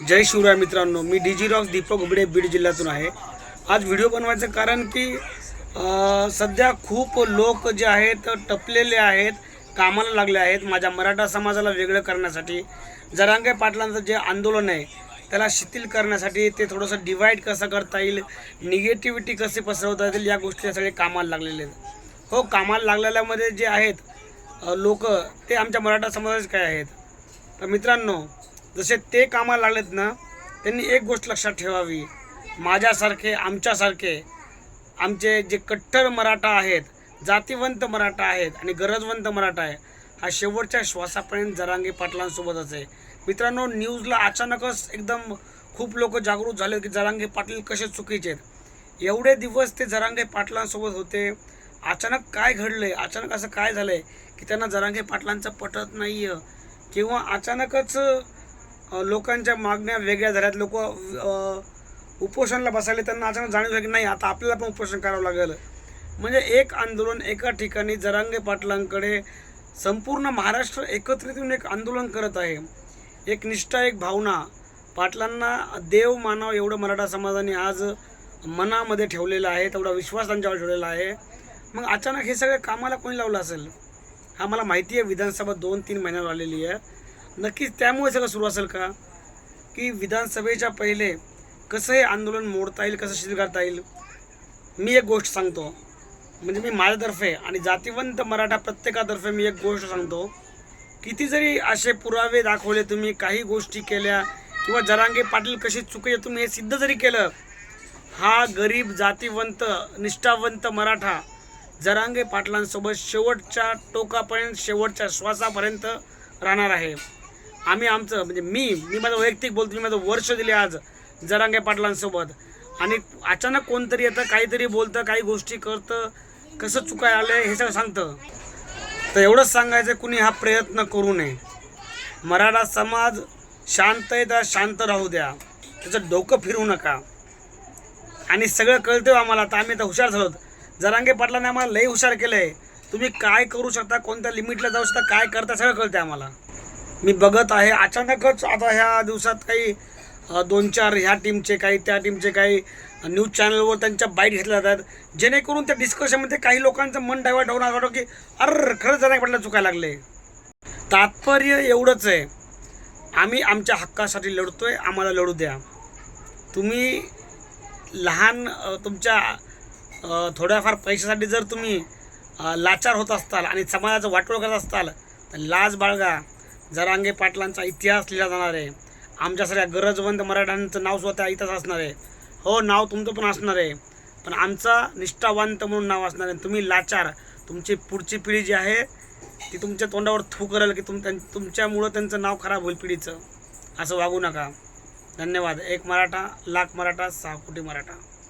जय शिवराय मित्रांनो मी DG rocks Deepak Ubade Beed जिल्ह्यातून आहे. आज व्हिडिओ बनवायचं कारण की सध्या खूप लोक जे आहेत टपलेले आहेत कामाला लागले आहेत माझ्या मराठा समाजाला वेगळं करण्यासाठी. जरांगे पाटलांचं जे आंदोलन आहे त्याला शिथिल करण्यासाठी ते थोडंसं डिवाईड कसं करता येईल निगेटिव्हिटी कशी पसरवता येतील या गोष्टी सगळे कामाला लागलेले आहेत. हो कामाला लागलेल्यामध्ये जे आहेत लोक ते आमच्या मराठा समाजाचे काय आहेत? तर मित्रांनो जसे ते कामाला लागलेत ना त्यांनी एक गोष्ट लक्षात ठेवावी. माझ्यासारखे आमच्यासारखे आमचे जे कट्टर मराठा आहेत जातीवंत मराठा आहेत आणि गरजवंत मराठा आहे हा शेवटच्या श्वासापर्यंत जरांगे पाटलांसोबतच आहे. मित्रांनो न्यूजला अचानकच एकदम खूप लोक जागृत झाले की जरांगे पाटील कसे चुकीचे आहेत. एवढे दिवस ते जरांगे पाटलांसोबत होते. अचानक काय घडलं आहे अचानक असं काय झालं आहे की त्यांना जरांगे पाटलांचं पटत नाही आहे किंवा अचानकच लोकांच्या मागण्या वेगळ्या झाल्यात. लोक उपोषणाला बसायले त्यांना अचानक जाणीव की नाही आता आपल्याला पण उपोषण करावं लागेल. म्हणजे एक आंदोलन एका ठिकाणी जरांगे पाटलांकडे संपूर्ण महाराष्ट्र एकत्रित येऊन एक आंदोलन करत आहे. एक निष्ठा एक भावना. पाटलांना देव मानव एवढं मराठा समाजाने आज मनामध्ये ठेवलेलं आहे तेवढा विश्वास त्यांच्यावर ठेवलेला आहे. मग अचानक हे सगळं कामाला कोणी लावलं असेल? हा मला माहिती आहे विधानसभा दोन तीन महिन्यावर आलेली आहे. नक्कीच त्यामुळे सगळं सुरू असेल का? की विधानसभेच्या पहिले कसं हे आंदोलन मोडता येईल कसं शिथिल करता येईल? मी एक गोष्ट सांगतो. म्हणजे मी माझ्यातर्फे आणि जातीवंत मराठा प्रत्येकातर्फे मी एक गोष्ट सांगतो. किती जरी असे पुरावे दाखवले तुम्ही काही गोष्टी केल्या किंवा जरांगे पाटील कशी चुकीचे तुम्ही हे सिद्ध जरी केलं हा गरीब जातीवंत निष्ठावंत मराठा जरांगे पाटलांसोबत शेवटच्या टोकापर्यंत शेवटच्या श्वासापर्यंत राहणार आहे. आम्ही आमचं म्हणजे मी मी माझं वैयक्तिक बोलतो मी माझं वर्ष दिले आज जरांगे पाटलांसोबत. आणि अचानक कोणतरी येतं काहीतरी बोलतं काही गोष्टी करतं कसं चुकाय आलं हे सगळं सांगतं. तर एवढंच सांगायचं कुणी हा प्रयत्न करू नये. मराठा समाज शांत आहे तर शांत राहू द्या. त्याचं डोकं फिरवू नका. आणि सगळं कळतं हो आम्हाला तर आम्ही आता हुशार झालो. जरांगे पाटलाने आम्हाला लई हुशार केलं आहे तुम्ही काय करू शकता कोणत्या लिमिटला जाऊ शकता काय करता सगळं कळतं आम्हाला. मी बघत आहे. अचानकच आता ह्या दिवसात काही दोन चार ह्या टीमचे काही त्या टीमचे काही न्यूज चॅनलवर त्यांच्या बाईट घेतल्या जातात. जेणेकरून त्या डिस्कशनमध्ये काही लोकांचं मन डायवर्ट होऊन वाटतं की अर खरंच जरा म्हटलं चुकायला लागले. तात्पर्य एवढंच आहे. आम्ही आमच्या हक्कासाठी लढतो आहे आम्हाला लढू द्या. तुम्ही लहान तुमच्या थोड्याफार पैशासाठी जर तुम्ही लाचार होत असताल आणि समाजाचं वाटोळ करत असताल तर लाज बाळगा. जरांगे पाटलांचा इतिहास लिहिला जाणार आहे आमच्या सगळ्या गरजवंत मराठ्यांचं नाव स्वतः इथंच असणार आहे. हो नाव तुमचं पण असणार आहे पण आमचा निष्ठावंत म्हणून नाव असणार आहे. तुम्ही लाचार तुमची पुढची पिढी जी आहे ती तुमच्या तोंडावर थू करेल की तुम त्यां- तुमच्यामुळं त्यांचं नाव खराब होईल पिढीचं. असं वागू नका. धन्यवाद. एक मराठा लाख मराठा सहा कोटी मराठा.